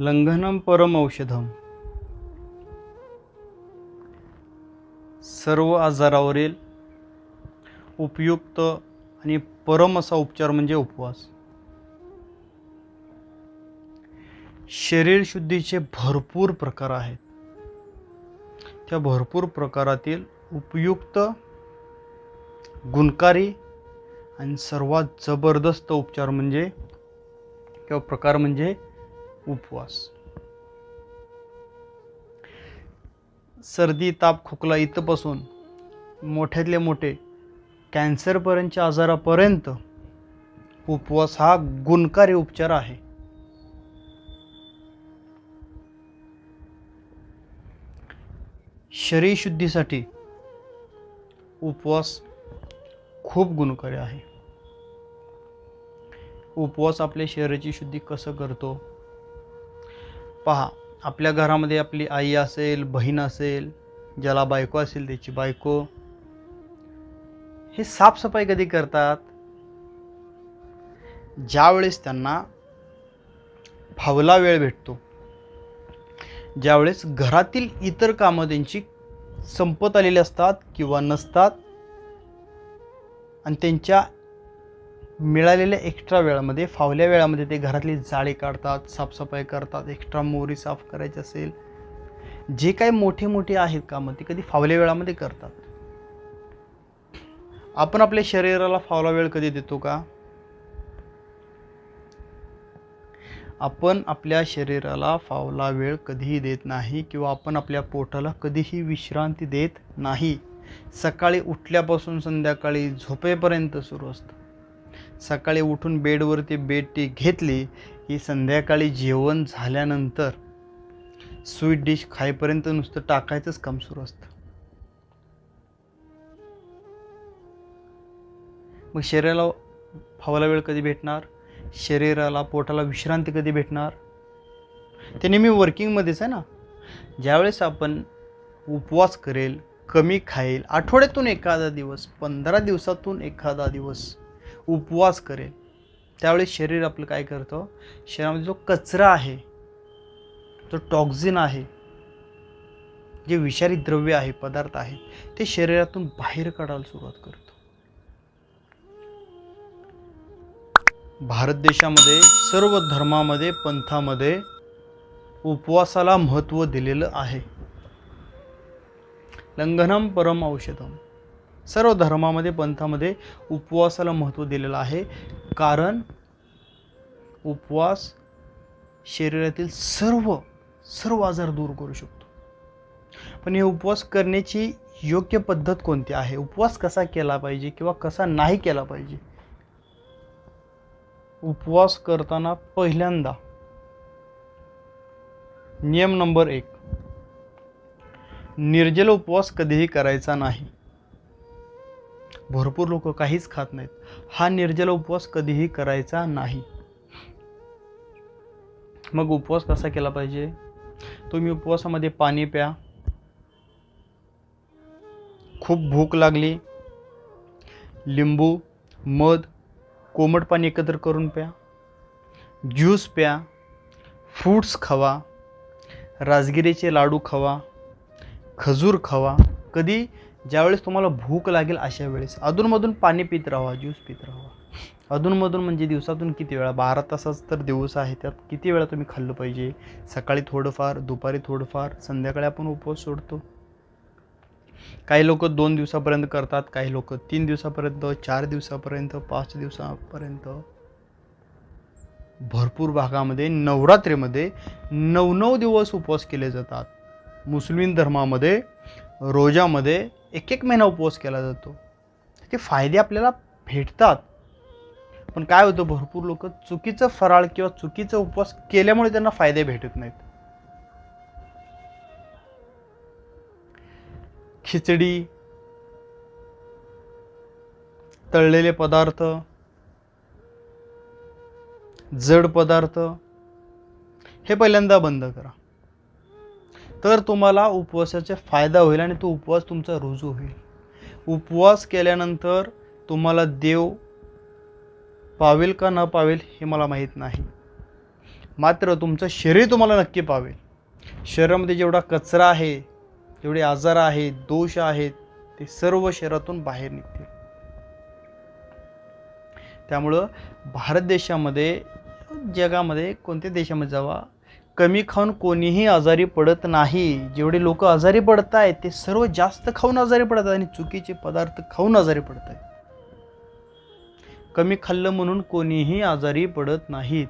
लंघनम परम औषधम. सर्व आजारावरील उपयुक्त आणि परम असा उपचार म्हणजे उपवास. शरीर शुद्धीचे भरपूर प्रकार आहेत. त्या भरपूर प्रकारातील उपयुक्त गुणकारी आणि सर्वात जबरदस्त उपचार म्हणजे किंवा प्रकार म्हणजे उपवास. सर्दी ताप खोकला इथंपासून मोठ्यातले मोठे कॅन्सरपर्यंतच्या आजारापर्यंत उपवास हा गुणकारी उपचार आहे. शरीर शुद्धीसाठी उपवास खूप गुणकारी आहे. उपवास आपल्या शरीराची शुद्धी कसं करतो? पहा आपल्या घरामध्ये आपली आई असेल बहीण असेल ज्याला बायको असेल त्याची बायको. हे साफसफाई कधी करतात? ज्यावेळेस त्यांना फावला वेळ भेटतो ज्यावेळेस घरातील इतर कामं त्यांची संपत आलेली असतात किंवा नसतात आणि त्यांच्या मिळालेल्या एक्स्ट्रा वेळामध्ये फावल्या वेळामध्ये ते घरातली जाळी काढतात साफसफाई करतात एक्स्ट्रा मोरी साफ करायची असेल. जे काही मोठे मोठे आहेत कामं ते कधी फावल्या वेळामध्ये करतात. आपण आपल्या शरीराला फावला वेळ कधी देतो का? आपण आपल्या शरीराला फावला वेळ कधीही देत नाही किंवा आपण आपल्या पोटाला कधीही विश्रांती देत नाही. सकाळी उठल्यापासून संध्याकाळी झोपेपर्यंत सुरू असतं. सकाळी उठून बेडवरती बेड टी घेतली की संध्याकाळी जेवण झाल्यानंतर स्वीट डिश खाईपर्यंत नुसतं टाकायचंच काम सुरू असतं. मग शरीराला फावला वेळ कधी भेटणार? शरीराला पोटाला विश्रांती कधी भेटणार? ते नेहमी वर्किंगमध्येच आहे ना? ज्यावेळेस आपण उपवास करेल कमी खाईल आठवड्यातून एखादा दिवस पंधरा दिवसातून एखादा दिवस उपवास करेल. त्यावेळेस शरीर आपलं काय करतं? शरीरामध्ये जो कचरा आहे जो टॉक्झिन आहे जे विषारी द्रव्य आहे पदार्थ आहे ते शरीरातून बाहेर काढायला सुरुवात करतो. भारत देशामध्ये सर्व धर्मामध्ये पंथामध्ये उपवासाला महत्त्व दिलेलं आहे. लंघनम परम औषधम. सर्व धर्मामध्ये पंथामध्ये उपवासाला महत्त्व दिलेलं आहे. कारण उपवास शरीरातील सर्व सर्व आजार दूर करू शकतो. पण हे उपवास करण्याची योग्य पद्धत कोणती आहे? उपवास कसा केला पाहिजे किंवा कसा नाही केला पाहिजे? उपवास करताना पहिल्यांदा नियम नंबर एक. निर्जल उपवास कधीही करायचा नाही. भरपूर लोक काहीच खात नाहीत. हा निर्जल उपवास कधीही करायचा नाही. मग उपवास कसा केला पाहिजे? तुम्ही उपवासामध्ये पाणी प्या. खूप भूक लागली. लिंबू मध कोमट पाणी एकत्र करून प्या. ज्यूस प्या. फ्रूट्स खावा. राजगिरीचे लाडू खावा. खजूर खावा. कधी ज्यावेळेस तुम्हाला भूक लागेल अशा वेळेस अधूनमधून पाणी पित राहा ज्यूस पित राहा. अधूनमधून म्हणजे दिवसातून किती वेळा? बारा तासाच तर दिवस आहे त्यात किती वेळा तुम्ही खाल्लं पाहिजे? सकाळी थोडंफार दुपारी थोडंफार संध्याकाळी आपण उपवास सोडतो. काही लोक दोन दिवसापर्यंत करतात काही लोक तीन दिवसापर्यंत चार दिवसापर्यंत पाच दिवसापर्यंत. भरपूर भागामध्ये नवरात्रीमध्ये नऊ नऊ दिवस उपवास केले जातात. मुस्लिम धर्मामध्ये रोजामध्ये एक एक महिना उपवास केला जातो. ते फायदे आपल्याला भेटतात. पण काय होतं भरपूर लोक चुकीचं फराळ किंवा चुकीचा उपवास केल्यामुळे त्यांना फायदे भेटत नाहीत. खिचडी तळलेले पदार्थ जड पदार्थ हे पहिल्यांदा बंद करा. तर तुम्हाला उपवासाचा फायदा होईल आणि तो उपवास तुमचा रुजू होईल. उपवास केल्यानंतर तुम्हाला देव पावेल का न पावेल हे मला माहीत नाही. मात्र तुमचं शरीर तुम्हाला नक्की पावेल. शरीरामध्ये जेवढा कचरा आहे जेवढे आजार आहेत दोष आहेत ते सर्व शरीरातून बाहेर निघतील. त्यामुळं भारत देशामध्ये जगामध्ये कोणत्या देशामध्ये जावा? कमी खाऊन कोणीही आजारी पडत नाही. जेवढे लोक आजारी पडत आहेत ते सर्व जास्त खाऊन आजारी पडतात आणि चुकीचे पदार्थ खाऊन आजारी पडत आहेत कमी खाल्लं म्हणून कोणीही आजारी पडत नाहीत.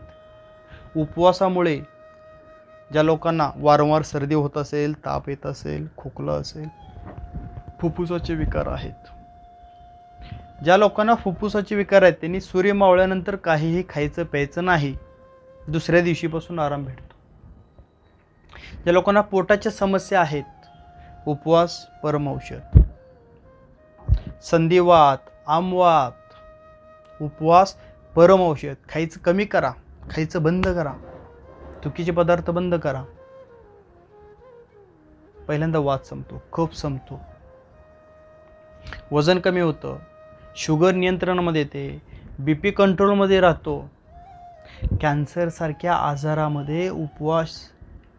उपवासामुळे ज्या लोकांना वारंवार सर्दी होत असेल ताप येत असेल खोकला असेल फुफ्फुसाचे विकार आहेत. ज्या लोकांना फुफ्फुसाचे विकार आहेत त्यांनी सूर्य मावळल्यानंतर काहीही खायचं प्यायचं नाही. दुसऱ्या दिवशीपासून आराम भेटतो. ज्या लोकांना पोटाच्या समस्या आहेत उपवास परम औषध. संधिवात आमवात उपवास परम औषध. खायचं कमी करा खायचं बंद करा चुकीचे पदार्थ बंद करा. पहिल्यांदा वाद संपतो कफ संपतो. वजन कमी होतं शुगर नियंत्रणामध्ये येते बी पी कंट्रोलमध्ये राहतो. कॅन्सरसारख्या आजारामध्ये उपवास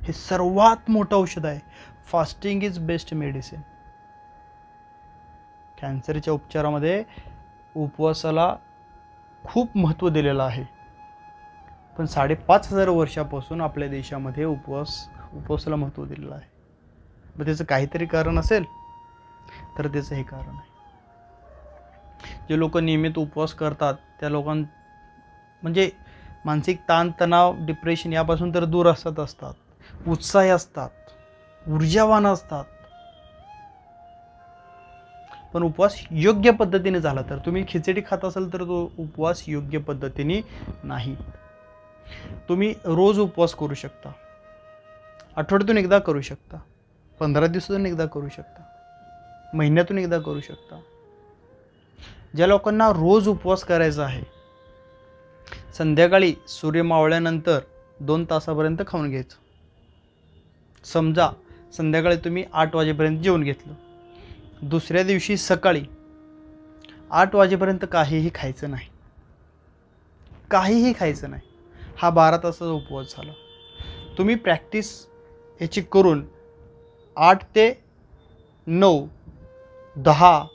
हे सर्वात मोठं औषध आहे. फास्टिंग इज बेस्ट मेडिसिन कॅन्सरच्या उपचारामध्ये उपवासाला खूप महत्त्व दिलेलं आहे. पण साडेपाच हजार वर्षापासून आपल्या देशामध्ये उपवास उपवासाला महत्त्व दिलेलं आहे. मग त्याचं काहीतरी कारण असेल तर त्याचं हे कारण आहे. जे लोक नियमित उपवास करतात त्या लोकां म्हणजे मानसिक ताणतणाव डिप्रेशन यापासून तर दूर असत असतात. उत्साही असतात ऊर्जावान असतात. पण उपवास योग्य पद्धतीने झाला तर तुम्ही खिचडी खात असाल तर तो उपवास योग्य पद्धतीने नाही. तुम्ही रोज उपवास करू शकता. आठवड्यातून एकदा करू शकता. पंधरा दिवसातून एकदा करू शकता. महिन्यातून एकदा करू शकता. ज्या लोकांना रोज उपवास करायचा आहे संध्याकाळी सूर्य मावळल्यानंतर दोन तासापर्यंत खाऊन घ्यायचं. समजा संध्याकाळी तुम्ही आठ वाजेपर्यंत जेवण घेतलं. दुसऱ्या दिवशी सकाळी आठ वाजेपर्यंत काहीही खायचं नाही. काहीही खायचं नाही. हा बारा तासाचा उपवास झाला. तुम्ही प्रॅक्टिस ह्याची करून आठ ते नऊ दहा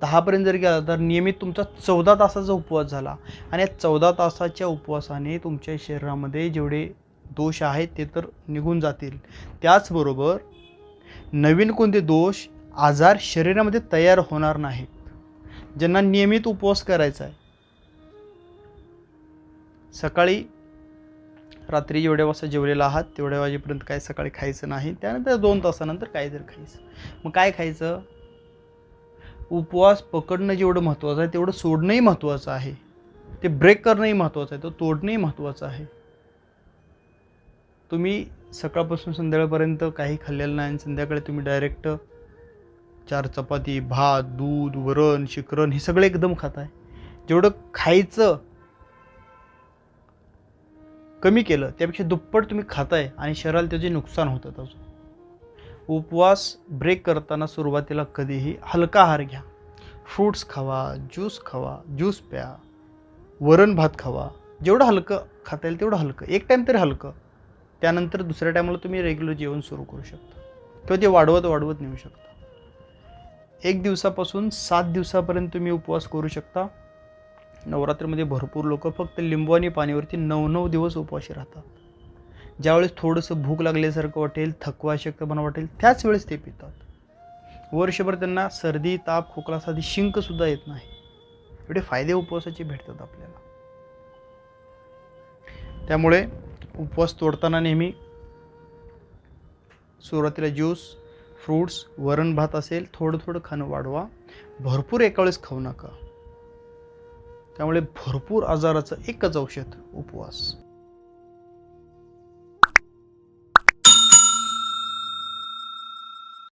दहापर्यंत जर गेला तर नियमित तुमचा चौदा तासाचा उपवास झाला. आणि या चौदा तासाच्या उपवासाने तुमच्या शरीरामध्ये जेवढे दोष आहेत ते तर निघून जातील. त्याचबरोबर नवीन कोणते दोष आजार शरीरामध्ये तयार होणार नाहीत ज्यांना नियमित उपवास करायचा आहे. सकाळी रात्री जेवढ्या वाजता जेवलेला आहात तेवढ्या वाजेपर्यंत काय सकाळी खायचं नाही त्यानंतर दोन तासानंतर काय जर खायचं. मग काय खायचं? उपवास पकडणं जेवढं महत्त्वाचं आहे तेवढं सोडणंही महत्त्वाचं आहे. ते ब्रेक करणंही महत्त्वाचं आहे तो तोडणंही महत्त्वाचं आहे. तुम्ही सकाळपासून संध्याकाळपर्यंत काही खाल्लेलं नाही आणि संध्याकाळी तुम्ही डायरेक्ट चार चपाती भात दूध वरण शिकरण हे सगळं एकदम खाताय. जेवढं खायचं कमी केलं त्यापेक्षा दुप्पट तुम्ही खाताय आणि शरीराला त्याचे नुकसान होतं अजून. उपवास ब्रेक करताना सुरुवातीला कधीही हलका आहार घ्या. फ्रूट्स खावा ज्यूस खावा ज्यूस प्या वरण भात खावा. जेवढं हलकं खाता येईल तेवढं हलकं. एक टाईम तरी हलकं. त्यानंतर दुसऱ्या टायमाला तुम्ही रेग्युलर जेवण सुरू करू शकता. किंवा ते वाढवत वाढवत नेऊ शकता. एक दिवसापासून सात दिवसापर्यंत तुम्ही उपवास करू शकता. नवरात्रीमध्ये भरपूर लोक फक्त लिंबू आणि पाणीवरती नऊ नऊ दिवस उपवाशी राहतात. ज्यावेळेस थोडंसं भूक लागल्यासारखं वाटेल थकवा शक्तपणा वाटेल त्याच वेळेस ते पितात. वर्षभर त्यांना सर्दी ताप खोकला साधी शिंकसुद्धा येत नाही. एवढे फायदे उपवासाचे भेटतात आपल्याला. त्यामुळे उपवास तोडताना नेहमी सुरुवातीला ज्यूस फ्रूट्स वरण भात असेल थोडं थोडं खाणं वाढवा. भरपूर एका वेळेस खाऊ नका. त्यामुळे भरपूर आजाराचं एकच औषध उपवास.